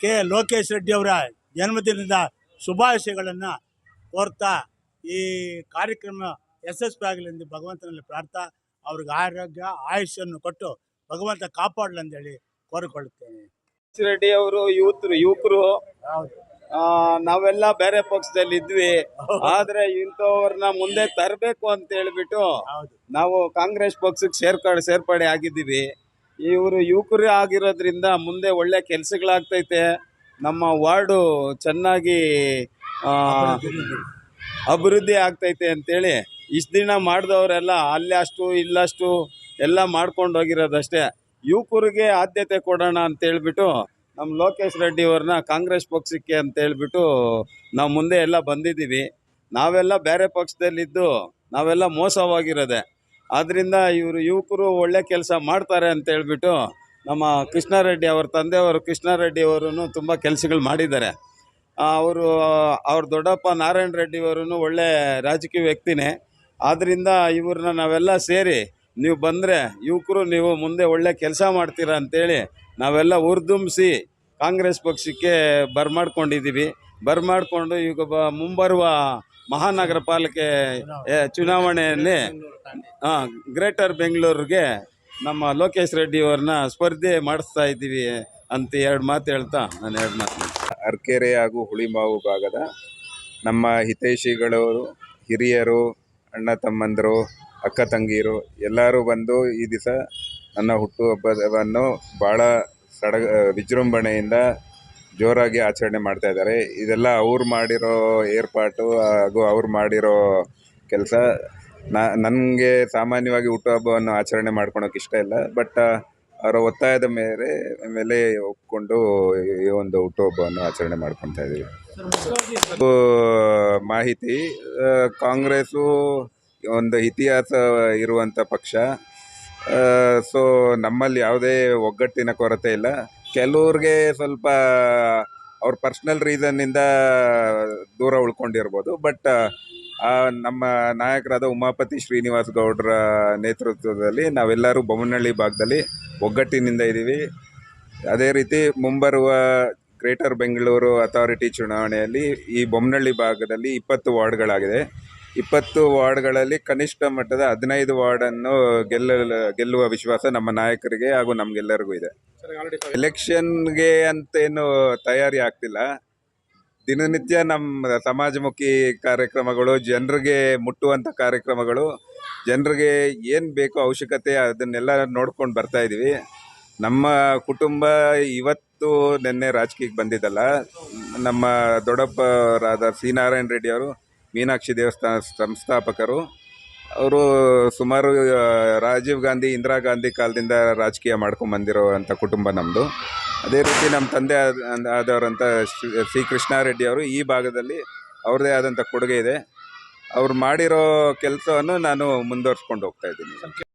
K Lokesh Reddy ಅವರ ಜನ್ಮದಿನದ ಶುಭಾಶಯಗಳನ್ನು ಕೋರ್ತಾ ಈ ಕಾರ್ಯಕ್ರಮ ಯಶಸ್ವಿ ಆಗಲಿ ಎಂದು ಭಗವಂತನಲ್ಲಿ ಪ್ರಾರ್ಥ ಅವ್ರಿಗೆ ಆರೋಗ್ಯ ಆಯುಷ್ಯನ್ನು ಕೊಟ್ಟು ಭಗವಂತ ಕಾಪಾಡಲಿ ಅಂತೇಳಿ ಕೋರಿಕೊಳ್ಳುತ್ತೇನೆ. ರೆಡ್ಡಿ ಅವರು ಯುವತರು ಯುವಕರು ನಾವೆಲ್ಲ ಬೇರೆ ಪಕ್ಷದಲ್ಲಿ ಇದ್ವಿ. ಆದ್ರೆ ಇಂಥವ್ರನ್ನ ಮುಂದೆ ತರಬೇಕು ಅಂತ ಹೇಳ್ಬಿಟ್ಟು ನಾವು ಕಾಂಗ್ರೆಸ್ ಪಕ್ಷಕ್ಕೆ ಸೇರ್ಕೊಂಡು ಸೇರ್ಪಡೆ ಆಗಿದ್ದೀವಿ. ಇವರು ಯುವಕರು ಆಗಿರೋದ್ರಿಂದ ಮುಂದೆ ಒಳ್ಳೆ ಕೆಲಸಗಳಾಗ್ತೈತೆ. ನಮ್ಮ ವಾರ್ಡು ಚೆನ್ನಾಗಿ ಅಭಿವೃದ್ಧಿ ಆಗ್ತೈತೆ ಅಂತೇಳಿ ಇಷ್ಟು ದಿನ ಮಾಡಿದವರೆಲ್ಲ ಅಲ್ಲಿ ಅಷ್ಟು, ಇಲ್ಲಷ್ಟು ಎಲ್ಲ ಮಾಡ್ಕೊಂಡು ಹೋಗಿರೋದಷ್ಟೇ. ಯುವಕರಿಗೆ ಆದ್ಯತೆ ಕೊಡೋಣ ಅಂತೇಳ್ಬಿಟ್ಟು ನಮ್ಮ ಲೋಕೇಶ್ ರೆಡ್ಡಿ ಅವ್ರನ್ನ ಕಾಂಗ್ರೆಸ್ ಪಕ್ಷಕ್ಕೆ ಅಂತೇಳ್ಬಿಟ್ಟು ನಾವು ಮುಂದೆ ಎಲ್ಲ ಬಂದಿದ್ದೀವಿ. ನಾವೆಲ್ಲ ಬೇರೆ ಪಕ್ಷದಲ್ಲಿದ್ದು ನಾವೆಲ್ಲ ಮೋಸವಾಗಿರೋದೆ. ಆದ್ದರಿಂದ ಇವರು ಯುವಕರು ಒಳ್ಳೆ ಕೆಲಸ ಮಾಡ್ತಾರೆ ಅಂತ ಹೇಳ್ಬಿಟ್ಟು ನಮ್ಮ ಕೃಷ್ಣಾರೆಡ್ಡಿ ಅವ್ರ ತಂದೆಯವರು ಕೃಷ್ಣಾರೆಡ್ಡಿ ಅವರು ತುಂಬ ಕೆಲಸಗಳು ಮಾಡಿದ್ದಾರೆ. ಅವರು ಅವ್ರ ದೊಡ್ಡಪ್ಪ ನಾರಾಯಣ ರೆಡ್ಡಿ ಅವರು ಒಳ್ಳೆ ರಾಜಕೀಯ ವ್ಯಕ್ತಿನೇ. ಆದ್ದರಿಂದ ಇವ್ರನ್ನ ನಾವೆಲ್ಲ ಸೇರಿ ನೀವು ಬಂದರೆ ಯುವಕರು ನೀವು ಮುಂದೆ ಒಳ್ಳೆ ಕೆಲಸ ಮಾಡ್ತೀರಾ ಅಂತೇಳಿ ನಾವೆಲ್ಲ ಉರ್ದುಂಬಿಸಿ ಕಾಂಗ್ರೆಸ್ ಪಕ್ಷಕ್ಕೆ ಬರ್ಮಾಡ್ಕೊಂಡಿದ್ದೀವಿ. ಬರ್ಮಾಡಿಕೊಂಡು ಈಗ ಬ ಮುಂಬರುವ ಮಹಾನಗರ ಪಾಲಿಕೆ ಚುನಾವಣೆಯಲ್ಲಿ ಗ್ರೇಟರ್ ಬೆಂಗಳೂರಿಗೆ ನಮ್ಮ ಲೋಕೇಶ್ ರೆಡ್ಡಿ ಅವ್ರನ್ನ ಸ್ಪರ್ಧೆ ಮಾಡಿಸ್ತಾ ಇದ್ದೀವಿ ಅಂತ ಎರಡು ಮಾತು ಹೇಳ್ತಾ ನಾನು ಎರಡು ಮಾತು ಅರ್ಕೆರೆ ಹಾಗೂ ಹುಳಿಮಾವು ಭಾಗದ ನಮ್ಮ ಹಿತೈಷಿಗಳವರು ಹಿರಿಯರು ಅಣ್ಣ ತಮ್ಮಂದರು ಅಕ್ಕ ತಂಗಿಯರು ಎಲ್ಲರೂ ಬಂದು ಈ ದಿವಸ ನನ್ನ ಹುಟ್ಟುಹಬ್ಬವನ್ನು ಭಾಳ ಸಡಗ ವಿಜೃಂಭಣೆಯಿಂದ ಜೋರಾಗಿ ಆಚರಣೆ ಮಾಡ್ತಾ ಇದ್ದಾರೆ. ಇದೆಲ್ಲ ಅವ್ರು ಮಾಡಿರೋ ಏರ್ಪಾಟು ಹಾಗೂ ಅವ್ರು ಮಾಡಿರೋ ಕೆಲಸ. ನನಗೆ ಸಾಮಾನ್ಯವಾಗಿ ಹುಟ್ಟುಹಬ್ಬವನ್ನು ಆಚರಣೆ ಮಾಡ್ಕೊಳೋಕೆ ಇಷ್ಟ ಇಲ್ಲ. ಬಟ್ ಅವರ ಒತ್ತಾಯದ ಮೇಲೆ ಮೇಲೆ ಒಪ್ಕೊಂಡು ಈ ಒಂದು ಹುಟ್ಟುಹಬ್ಬವನ್ನು ಆಚರಣೆ ಮಾಡ್ಕೊತಾ ಇದ್ದೀವಿ. ಇದು ಮಾಹಿತಿ ಕಾಂಗ್ರೆಸ್ಸು ಒಂದು ಇತಿಹಾಸ ಇರುವಂಥ ಪಕ್ಷ. ಸೊ, ನಮ್ಮಲ್ಲಿ ಯಾವುದೇ ಒಗ್ಗಟ್ಟಿನ ಕೊರತೆ ಇಲ್ಲ. ಕೆಲವ್ರಿಗೆ ಸ್ವಲ್ಪ ಅವ್ರ ಪರ್ಸ್ನಲ್ ರೀಸನ್ನಿಂದ ದೂರ ಉಳ್ಕೊಂಡಿರ್ಬೋದು. ಬಟ್ ನಮ್ಮ ನಾಯಕರಾದ ಉಮಾಪತಿ ಶ್ರೀನಿವಾಸ್ ಗೌಡ್ರ ನೇತೃತ್ವದಲ್ಲಿ ನಾವೆಲ್ಲರೂ ಬೊಮ್ಮನಹಳ್ಳಿ ಭಾಗದಲ್ಲಿ ಒಗ್ಗಟ್ಟಿನಿಂದ ಇದ್ದೀವಿ. ಅದೇ ರೀತಿ ಮುಂಬರುವ ಗ್ರೇಟರ್ ಬೆಂಗಳೂರು ಅಥಾರಿಟಿ ಚುನಾವಣೆಯಲ್ಲಿ ಈ ಬೊಮ್ಮನಹಳ್ಳಿ ಭಾಗದಲ್ಲಿ ಇಪ್ಪತ್ತು ವಾರ್ಡ್ಗಳಾಗಿದೆ. ಇಪ್ಪತ್ತು ವಾರ್ಡ್ಗಳಲ್ಲಿ ಕನಿಷ್ಠ ಮಟ್ಟದ ಹದಿನೈದು ವಾರ್ಡನ್ನು ಗೆಲ್ಲ, ಗೆಲ್ಲುವ ವಿಶ್ವಾಸ ನಮ್ಮ ನಾಯಕರಿಗೆ ಹಾಗೂ ನಮಗೆಲ್ಲರಿಗೂ ಇದೆ. ಎಲೆಕ್ಷನ್ಗೆ ಅಂತೇನು ತಯಾರಿ ಆಗ್ತಿಲ್ಲ. ದಿನನಿತ್ಯ ನಮ್ಮ ಸಮಾಜಮುಖಿ ಕಾರ್ಯಕ್ರಮಗಳು, ಜನರಿಗೆ ಮುಟ್ಟುವಂಥ ಕಾರ್ಯಕ್ರಮಗಳು, ಜನರಿಗೆ ಏನು ಬೇಕೋ ಅವಶ್ಯಕತೆ ಅದನ್ನೆಲ್ಲ ನೋಡ್ಕೊಂಡು ಬರ್ತಾ ಇದ್ದೀವಿ ನಮ್ಮ ಕುಟುಂಬ ಇವತ್ತು ನಿನ್ನೆ ರಾಜಕೀಯಕ್ಕೆ ಬಂದಿದ್ದಲ್ಲ. ನಮ್ಮ ದೊಡ್ಡಪ್ಪರಾದ ಸಿ ನಾರಾಯಣ ರೆಡ್ಡಿ ಅವರು ಮೀನಾಕ್ಷಿ ದೇವಸ್ಥಾನ ಸಂಸ್ಥಾಪಕರು, ಅವರು ಸುಮಾರು ರಾಜೀವ್ ಗಾಂಧಿ, ಇಂದಿರಾ ಗಾಂಧಿ ಕಾಲದಿಂದ ರಾಜಕೀಯ ಮಾಡ್ಕೊಂಡು ಬಂದಿರೋವಂಥ ಕುಟುಂಬ ನಮ್ಮದು ಅದೇ ರೀತಿ ನಮ್ಮ ತಂದೆ ಆದ ಆದವರಂಥ ಶ್ರೀ ಕೃಷ್ಣಾರೆಡ್ಡಿ ಅವರು ಈ ಭಾಗದಲ್ಲಿ ಅವ್ರದ್ದೇ ಆದಂಥ ಕೊಡುಗೆ ಇದೆ. ಅವ್ರು ಮಾಡಿರೋ ಕೆಲಸವನ್ನು ನಾನು ಮುಂದುವರ್ಸ್ಕೊಂಡು ಹೋಗ್ತಾ ಇದ್ದೀನಿ.